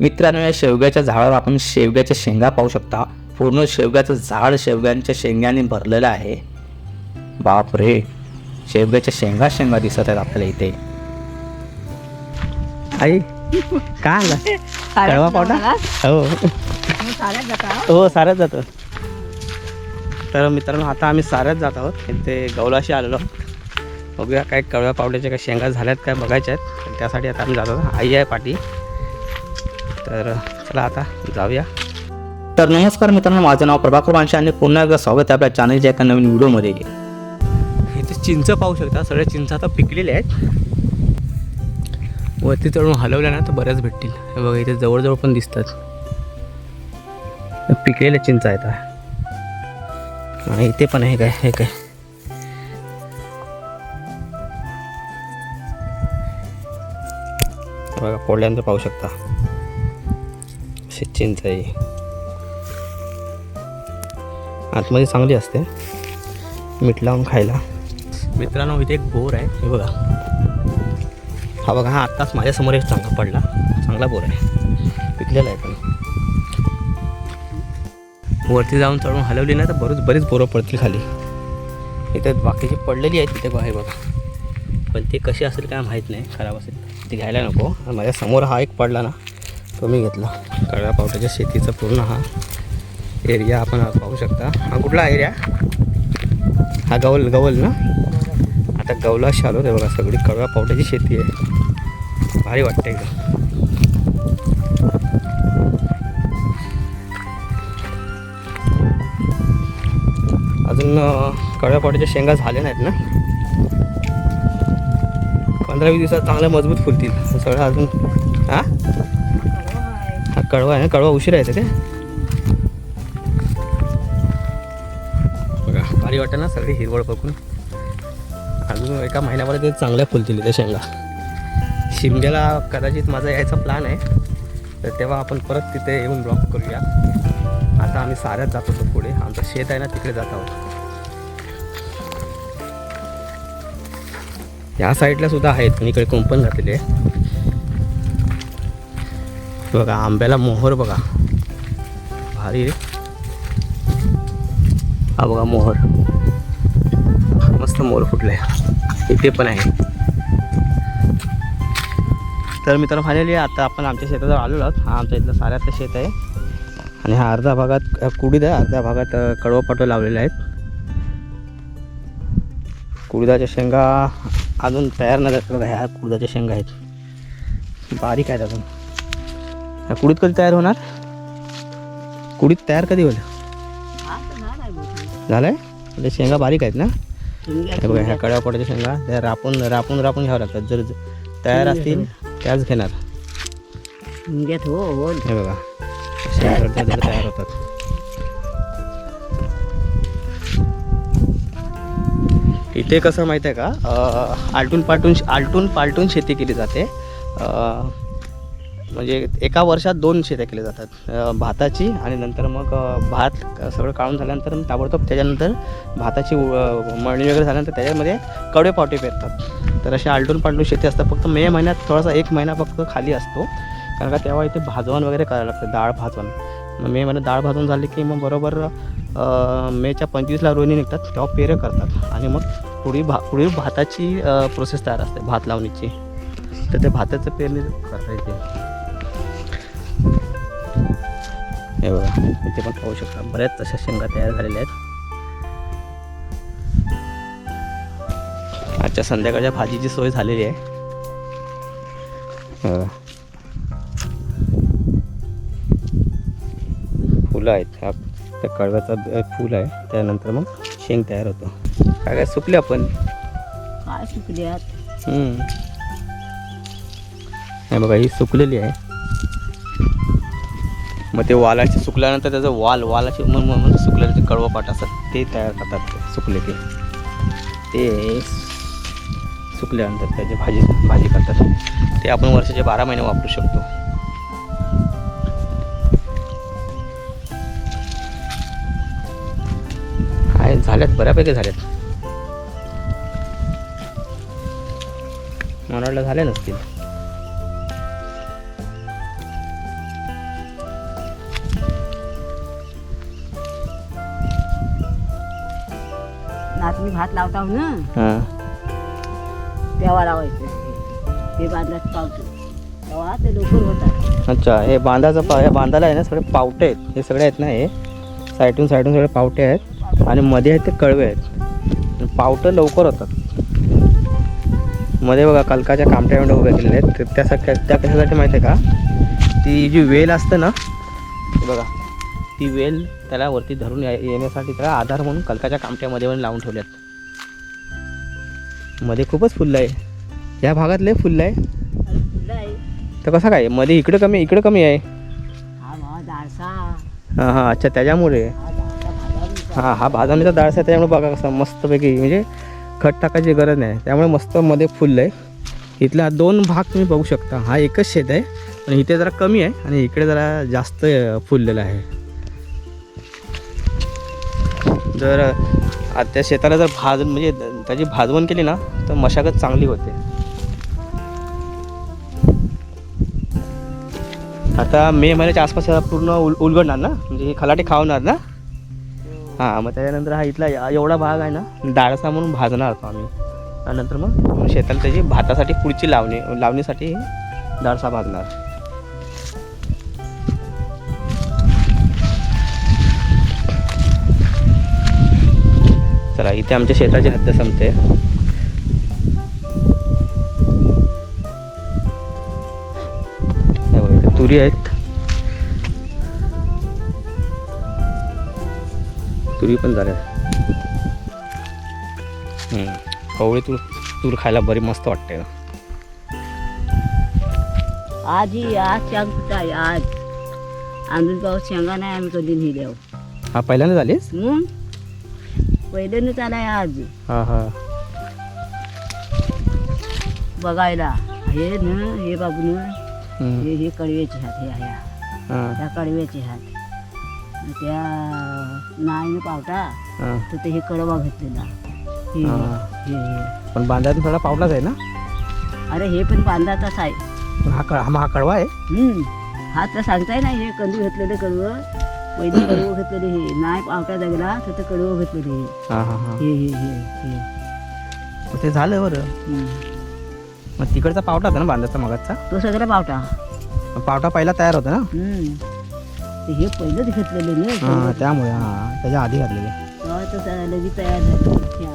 मित्रांनो या शेवग्याच्या झाडावर आपण शेवग्याच्या शेंगा पाहू शकता. पूर्ण शेवग्याचं झाड शेवग्यांच्या शेंगाने भरलेलं आहे. बाप रे शेवग्याच्या शेंगा शेंगा दिसत आहेत आपल्याला इथे. आई काय आला? कळवा हो. हो साऱ्याच जातो तर मित्रांनो आता आम्ही साऱ्याच जात आहोत. इथे गौलाशी आलेलो बघूया काय कळव्या पावड्याच्या काय शेंगा झाल्यात काय बघायच्या आहेत. त्यासाठी आता आम्ही जात आहोत. आई आहे पाठी. तर चला आता जाऊया. तर नमस्कार मित्रांनो माझं नाव प्रभाकर मानशे आणि पुन्हा एकदा स्वागत आहे आपल्या चॅनलच्या एका नवीन व्हिडिओमध्ये. इथे चिंच पाहू शकता सगळ्या चिंच आता पिकलेल्या आहेत. वरती चढून हलवल्या ना तर बऱ्याच भेटतील. हे बघा इथे जवळजवळ पण दिसतात. पिकलेल्या चिंच आहेत. आणि इथे पण आहे काय हे काय? बघा फोडल्यानंतर पाहू शकता. अशी चिंच आहे आतमध्ये चांगली असते. मीठ लावून खायला. मित्रांनो इथे एक बोर आहे. हे बघा. हा बघा हा आत्ताच माझ्यासमोर एक चांगला पडला. चांगला बोर आहे. पिकलेला आहे पण. वरती जाऊन चढून हलवली ना तर बरोच बरीच बोरं पडतील खाली. इथे बाकीची पडलेली आहेत तिथे आहे बघा. पण ते कशी असेल काय माहीत नाही. खराब असेल. ते घ्यायला नको. आणि माझ्यासमोर हा एक पडला ना. कमी घेतला. कळव्या पावट्याच्या शेतीचा पूर्ण हा एरिया आपण पाहू शकता. हा कुठला एरिया हा गवल गवल ना? आता गवलाशी आलो ते बघा सगळी कळव्या पावट्याची शेती आहे. भारी वाटते का अजून कळव्या पावट्याच्या शेंगा झाल्या नाहीत ना? पंधरा वीस दिवसात चांगल्या मजबूत फुलतील. सगळं अजून कळवा आहे ना कळवा उशिरा येते ते बघा भारी वाटतं ना सगळी हिरवळ बघून. अजून एका महिन्यामध्ये ते चांगल्या फुलतील त्या शेंगा. शिमग्याला कदाचित माझा यायचा प्लॅन आहे. तर तेव्हा आपण परत तिथे येऊन ब्लॉक करूया. आता आम्ही साऱ्यात जात होतो पुढे. आमचं शेत आहे ना तिकडे जात आहोत. या साईडला सुद्धा आहेत. मी इकडे कुंपण घातलेले आहे. बघा आंब्याला मोहर बघा. भारी आहे हा बघा मोहर. मस्त मोहर फुटले इथे पण आहे. तर मित्र फायनली आता आपण आमच्या शेताजवळ आलेलो आहोत. हा आमच्या इथलं साऱ्यातलं शेत आहे. आणि हा अर्ध्या भागात कुडीद आहे अर्ध्या भागात कडवा पाटो लावलेले आहेत. कुडीदाच्या शेंगा अजून तयार न झाल्या ह्या कुडदाच्या शेंगा आहेत. बारीक आहेत अजून. कुडीत कधी तयार होणार? कुडीत तयार कधी होईल? झालंय? म्हणजे शेंगा बारीक आहेत ना? हे बघा ह्या कड्या पाट्याच्या शेंगा त्या रापून रापून रापून घ्यावं लागतात. जर तयार असतील त्याच घेणार. हो हो. हे बघा तयार होतात. इथे कसं माहिती आहे का आलटून पालटून आलटून पालटून शेती केली जाते. म्हणजे एका वर्षात दोन शेत्या केल्या जातात. भाताची आणि नंतर मग भात सगळं काढून झाल्यानंतर ताबडतोब त्याच्यानंतर भाताची मळणी वगैरे झाल्यानंतर त्याच्यामध्ये कडे पावटे पेरतात. तर असे आलटून पालटून शेती असतात. फक्त मे महिन्यात थोडासा एक महिना फक्त खाली असतो. कारण का तेव्हा इथे भाजवण वगैरे करायला लागतं डाळ भाजवण. मग मे महिन्यात डाळ भाजून झाली की मग बरोबर मेच्या पंचवीसला रोहिणी निघतात तेव्हा पेरं करतात. आणि मग पुढील भा पुढील भाताची प्रोसेस तयार असते भात लावणीची. तर ते भाताचं पेरणी करता येते. हे बघा इथे पण पाहू शकता बऱ्याच तशा शेंगा तयार झालेल्या आहेत. आजच्या संध्याकाळच्या भाजीची सोय झालेली आहे. हे. फुलं आहेत ह्या त्या कळव्याचा फूल आहे त्यानंतर मग शेंग तयार होतो. काय काय सुकले आपण? काय सुकल्यात हम्म. हे बघा ही सुकलेली आहे. मग ते वालाचे सुकल्यानंतर त्याचं वाल वालाचे म्हणून सुकल्याचे सुकलेले कडवं पाट असतात ते तयार करतात ते सुकले ते. ते सुकल्यानंतर त्याची भाजी भाजी करतात. ते आपण वर्षाचे बारा महिने वापरू शकतो. आहे झाल्यात बऱ्यापैकी झाल्यात. मला वाटलं झाले नसतील. भात लावता ना? हां. तेव्हा लावायचं. हे बांधल्यात पावतो तेव्हा ते लवकर होतात. अच्छा हे बांधाचं पा हे बांधाला आहे ना सगळे पावटे आहेत. हे सगळे आहेत ना हे? साईडून साईडून सगळे पावटे आहेत. आणि मध्ये आहेत ते कळवे आहेत. पावटं लवकर होतात. मध्ये बघा कलकाच्या कामट्या एवढ्या उभ्या केलेल्या आहेत. तर त्यासाठी त्या कशासाठी माहिती आहे का? ती जी वेल असते ना बघा ती वेल त्याला वरती धरून या- येण्यासाठी त्याला आधार म्हणून कलकाच्या कामट्यामध्ये पण लावून ठेवल्यात. मध्ये खूपच फुललं आहे. या भागात लय फुललं आहे. तर कसं काय? मध्ये इकडं कमी इकडं कमी आहे. हा भावा हां हां अच्छा त्याच्यामुळे. हा हां हा बादामीचा डाळ आहे त्याच्यामुळे बघा कसं मस्तपैकी म्हणजे खत टाकायची गरज नाही. त्यामुळे मस्त मध्ये फुललं आहे. इथला दोन भाग तुम्ही बघू शकता. हा एकच शेत आहे पण इथे जरा कमी आहे आणि इकडे जरा जास्त फुललेलं आहे. जर त्या शेताला जर भाज म्हणजे त्याची भाजवण केली ना तर मशागत चांगली होते. आता मे महिन्याच्या आसपास पूर्ण उल उलगडणार ना? म्हणजे हे खलाटे खावणार ना? हां मग त्याच्यानंतर हा इथला एवढा भाग आहे ना डाळसा म्हणून भाजणार होतो आम्ही. त्यानंतर मग शेताला त्याची भातासाठी पुढची लावणी लावणीसाठी डाळसा भाजणार. चला इथे आमच्या शेताची हद्द संपते. बघा, तुरी आहेत. तुरी पण झाल्या. कवळी तूर तूर खायला बरी मस्त वाटते. ना आज ही आज आज. अजून पाऊस शेंगा नाही आम्ही कधी नेल्याव हा पहिल्यांदा झालीस मग पहिल्यानंच आलाय आज हां हां बघायला हे न हे बाबून हम्म. हे हे कडव्याचे हात हे ह्या हां त्या कडव्याचे हात त्या नाही पावटा हां तर ते हे कडवा घेतलेला हे हा. हे हे पण बांधायला थोडा पावलाच आहे ना अरे हे पण बांधाचाच आहे पण हा कळ हा हा कळवा आहे हम्म. हा तर सांगताय ना हे कंदू घेतलेलं कडवं पहिले कडवं घेतलेले हे. नाही पावटा जगला तर ते कडवं घेतलेले हे. हां हां हां. हे हे हे हे. मग ते झालं बरं. हम्म. मग तिकडचा पावटा होता ना बांधाचा मगाचा? तो सगळा पावटा. मग पावटा पहिला तयार होता ना? हम्म. ते हे पहिलंच घेतलेले हां त्यामुळे हां त्याच्या आधी घातलेले. तेव्हा तर त्या लगेच तयार झाली त्या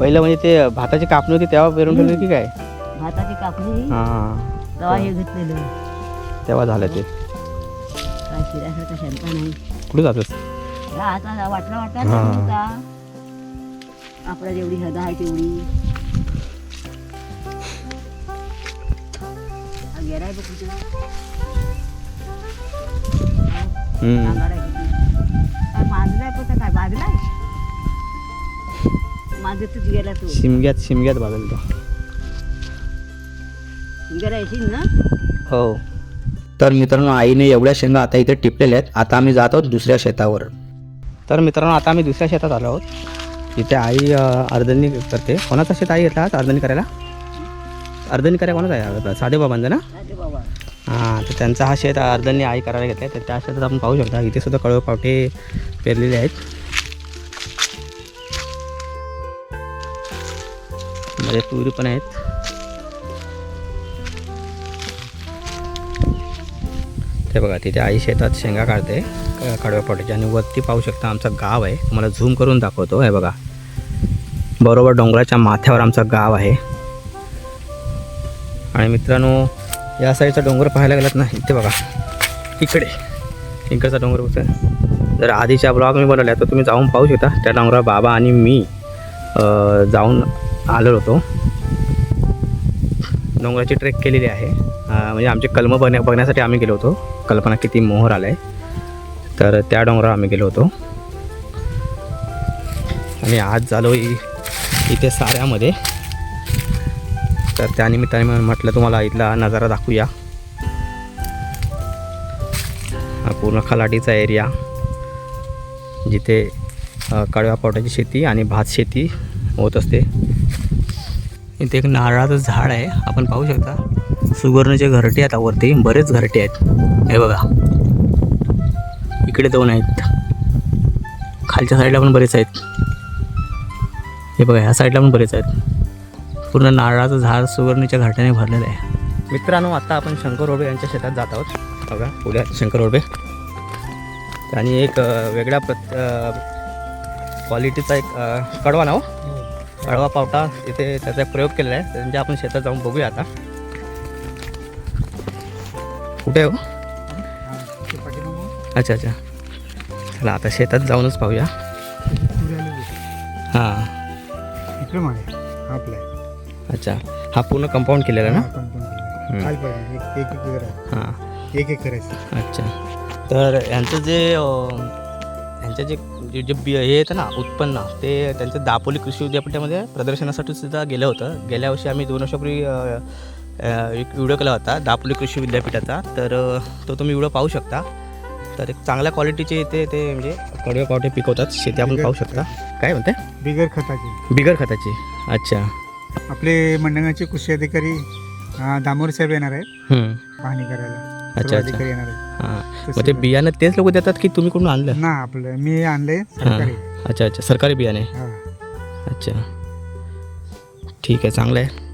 पहिलं म्हणजे ते भाताची कापणी होती तेव्हा पेरून ठेवली की काय? भाताची कापणी. हां तेव्हा हे घेतलेलं. तेव्हा झालं ते. काय शिऱ्यासारखा शंका नाही? कुठे जातोस? आता वाटला वाटला. होता आपल्या जेवढी हदा आहे तेवढी. गेलाय बघ. काय पण काय गेला तो. शिमग्यात शिमग्यात बाजल तो गेला येशील ना? हो. तर मित्रांनो आईने एवढ्या शेंगा आता इथे टिपलेल्या आहेत. आता आम्ही जात आहोत दुसऱ्या शेतावर. तर मित्रांनो आता आम्ही दुसऱ्या शेतात आलो आहोत. इथे आई अर्धणी करते. कोणाचं शेत आई येतात अर्धणी करायला? अर्धणी करायला कोणाचं आहे? आपलं साधेबाबांचं ना? बाबा हां तर त्यांचा हा शेत अर्धणी आई करायला घेतला तर त्या शेतात आपण पाहू शकता. इथे सुद्धा कळव पावटे पेरलेले आहेत. म्हणजे तुरी पण आहेत. ते बघा तिथे आई शेतात शेंगा काढते कडव्या पावट्याची आणि वरती पाहू शकता आमचं गाव आहे. तुम्हाला झूम करून दाखवतो. हे बघा. बरोबर डोंगराच्या माथ्यावर आमचं गाव आहे. आणि मित्रांनो या साईडचा डोंगर पाहायला गेलात ना इथे बघा. इकडे. इकडचा डोंगर बघा. जर आधीच्या ब्लॉग मी बनवल्या तर तुम्ही जाऊन पाहू शकता. त्या डोंगरावर बाबा आणि मी जाऊन आलो होतो. डोंगराची ट्रेक केलेली आहे. म्हणजे आमचे कलम बघण्या बघण्यासाठी आम्ही गेलो होतो. कल्पना किती मोहर आला आहे तर त्या डोंगरावर आम्ही गेलो होतो. आणि आज झालो इथे साऱ्यामध्ये. तर त्यानिमित्ताने म्हटलं तुम्हाला इथला नजारा दाखवूया. हा पूर्ण खलाटीचा एरिया. जिथे कडव्या पावट्याची शेती आणि भात शेती होत असते. इथे एक नारळाचं झाड आहे. आपण पाहू शकता. सुवर्णचे घरटे आहेत वरती बरेच घरटे आहेत. हे बघा. इकडे दोन आहेत. खालच्या साईडला पण बरेच आहेत. हे बघा ह्या साईडला पण बरेच आहेत. पूर्ण नारळाचं झाड सुवर्णीच्या घाटाने भरलेलं आहे. मित्रांनो आता आपण शंकर रोडे यांच्या शेतात जात आहोत. बघा पुढे शंकर रोडे आणि एक वेगळ्या प्रत क्वालिटीचा एक कडवा नाव हो? कडवा पावटा इथे त्याचा प्रयोग केलेला आहे. त्यांच्या आपण शेतात जाऊन बघूया आता. कुठे आहे हो? अच्छा अच्छा. चला आता शेतात जाऊनच पाहूया. हां. इकडे मागे. आपला अच्छा. हा पूर्ण कंपाऊंड केलेला ना? हां एक एक करायचं अच्छा. तर यांचं जे यांचं जे जे बी हे येतं ना उत्पन्न ते त्यांचं दापोली कृषी विद्यापीठामध्ये प्रदर्शनासाठी सुद्धा गेलं होतं. गेल्या वर्षी आम्ही दोन वर्षापूर्वी एक व्हिडिओ केला होता दापोली कृषी विद्यापीठाचा. तर तो तुम्ही व्हिडिओ पाहू शकता. तर एक चांगल्या क्वालिटीचे इथे ते म्हणजे कडवे पावटे पिकवतात शेती आपण पाहू शकता. काय म्हणते बिगर खताचे. बिगर खताची. अच्छा. आपले मंडळाचे कृषी अधिकारी दामोर साहेब येणार आहेत. पाहणी करायला. अच्छा. अधिकारी येणार आहेत. मग ते बियाणं तेच लोक देतात की तुम्ही कुठून आणलं? ना आपलं मी आणले अच्छा अच्छा. सरकारी बियाणे. अच्छा. ठीक आहे चांगलं आहे.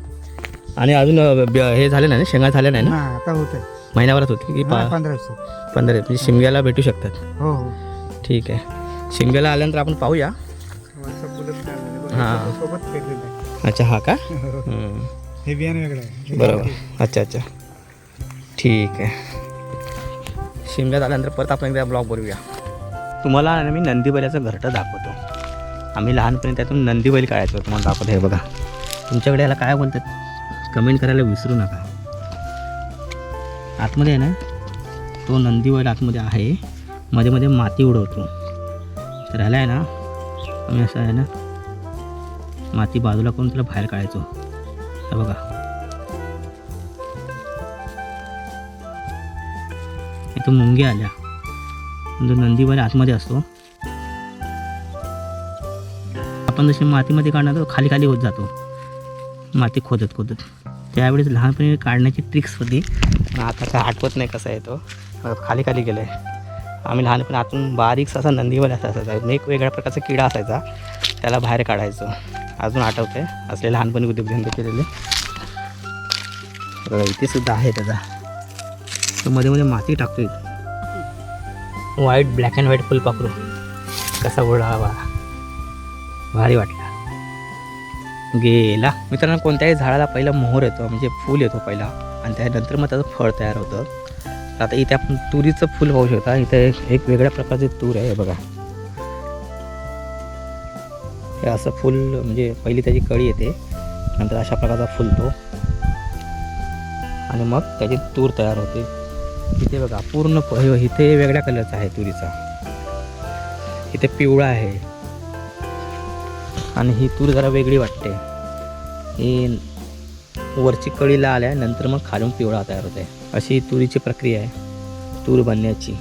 आणि अजून अ, ब- हे झालं नाही ना शेंगा झाल्या नाही ना? आता होत आहे महिन्याभरात होती की पा पंधरा दिवसात. पंधरा म्हणजे शिमग्याला भेटू शकतात. हो हो. ठीक आहे. शिमग्याला आल्यानंतर आपण पाहूया. असं बघ. हा. सोबत पेरलेलं आहे. अच्छा हा का? हम्म. हे बियाणं वेगळं आहे. हे बरोबर. अच्छा अच्छा. ठीक आहे. शिमग्यात आल्यानंतर परत आपण एकदा ब्लॉग बनवूया. तुम्हाला ना मी नंदी बैलाचं घरटं दाखवतो. आम्ही लहानपणी त्यातून नंदी बैल काढायचो तुम्हाला दाखवतो हे बघा. तुमच्याकडे याला काय बोलतात? कमेंट करायला विसरू नका. आतमध्ये आहे ना तो नंदीवर आतमध्ये आहे. मध्ये मध्ये माती उडवतो. तर ह्याला आहे ना आम्ही असं आहे ना माती बाजूला करून त्याला बाहेर काढायचो. तर बघा. इथं मुंग्या आल्या. जो नंदी आतमध्ये असतो आपण जशी मातीमध्ये काढणार तो खाली खाली होत जातो. माती खोदत खोदत. त्यावेळेस लहानपणी काढण्याची ट्रिक्स होती. पण आता काय आठवत नाही कसा आहे तो. खाली खाली गेलं आहे आम्ही लहानपणी आतून बारीकसा असा नंदीवाला असा असायचा. एक वेगळ्या प्रकारचा किडा असायचा. त्याला बाहेर काढायचो. अजून आठवते. असले लहानपणी उद्योगधंदे केलेले. इथे सुद्धा आहे त्याचा. तो मध्ये मध्ये माती टाकतोय. व्हाईट ब्लॅक अँड व्हाईट फुलपाखरू. कसा ओढावा भारी वाटला. गेला. मित्रांनो कोणत्याही झाडाला पहिला मोहर येतो म्हणजे फूल येतो पहिला. आणि त्यानंतर मग त्याचं फळ तयार होतं. आता इथे आपण तुरीचं फूल पाहू शकता. इथे एक- एक वेगळ्या प्रकारचे तूर आहे बघा. हे असं फुल म्हणजे पहिली त्याची कळी येते. नंतर अशा प्रकारचा फुलतो आणि मग त्याची तूर तयार होते. इथे बघा पूर्ण प- इथे वेगळ्या कलरचा आहे तुरीचा. इथे पिवळा आहे. आणि ही तूर जरा वेगळी वाटते. ही वरची कळीला आल्या नंतर मग खालून पिवळा तयार होते अशी तुरीची प्रक्रिया आहे तूर बनण्याची.